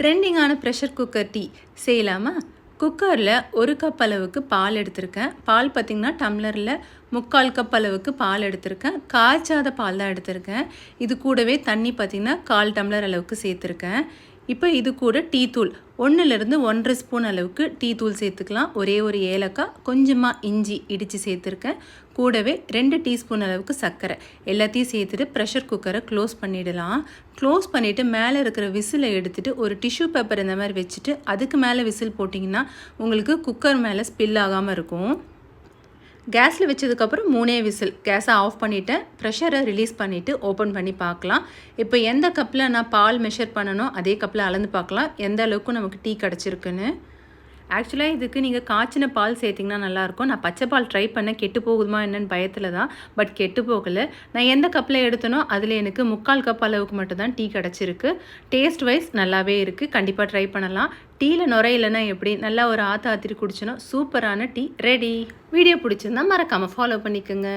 ட்ரெண்டிங்கான pressure cooker tea செய்யலாமா? குக்கரில் ஒரு கப் அளவுக்கு பால் எடுத்திருக்கேன். பால் பார்த்திங்கன்னா டம்ளரில் முக்கால் கப் அளவுக்கு பால் எடுத்திருக்கேன். காய்ச்சாத பால் தான் எடுத்திருக்கேன். இது கூடவே தண்ணி பார்த்திங்கன்னா கால் டம்ளர் அளவுக்கு சேர்த்துருக்கேன். இப்போ இது கூட டீ தூள். ஒன்றுலேருந்து ஒன்றரை ஸ்பூன் அளவுக்கு டீ தூள் சேர்த்துக்கலாம். ஒரே ஒரு ஏலக்காய் கொஞ்சமாக இஞ்சி இடித்து சேர்த்துருக்கேன். கூடவே ரெண்டு டீஸ்பூன் அளவுக்கு சர்க்கரை. எல்லாத்தையும் சேர்த்துட்டு ப்ரெஷர் குக்கரை க்ளோஸ் பண்ணிடலாம். க்ளோஸ் பண்ணிவிட்டு மேலே இருக்கிற விசிலை எடுத்துகிட்டு ஒரு டிஷ்யூ பேப்பர் இந்த மாதிரி வச்சுட்டு அதுக்கு மேலே விசில் போட்டிங்கன்னா உங்களுக்கு குக்கர் மேலே ஸ்பில் ஆகாமல் இருக்கும். கேஸில் வச்சதுக்கப்புறம் மூணே விசில். கேஸை ஆஃப் பண்ணிவிட்டேன் ப்ரெஷரை ரிலீஸ் பண்ணிவிட்டு ஓப்பன் பண்ணி பார்க்கலாம். இப்போ எந்த கப்பில் நான் பால் மெஷர் பண்ணணும் அதே கப்பில் அளந்து பார்க்கலாம். எந்த அளவுக்கு நமக்கு டீ கிடச்சிருக்குன்னு. ஆக்சுவலாக இதுக்கு நீங்கள் காய்ச்சின பால் சேர்த்திங்கன்னா நல்லாயிருக்கும். நான் பச்சை பால் ட்ரை பண்ண கெட்டு போகுதுமா என்னன்னு பயத்தில் தான். பட் கெட்டு போகலை. நான் எந்த கப்பில் எடுத்தனோ அதில் எனக்கு முக்கால் கப் அளவுக்கு மட்டும்தான் டீ கிடச்சிருக்கு. டேஸ்ட் வைஸ் நல்லாவே இருக்குது கண்டிப்பாக ட்ரை பண்ணலாம். டீயில் நுரையிலனா எப்படி? நல்லா ஒரு ஆற்று ஆத்திரி குடிச்சோன்னா சூப்பரான டீ ரெடி வீடியோ பிடிச்சிருந்தா மறக்காமல் ஃபாலோ பண்ணிக்கோங்க.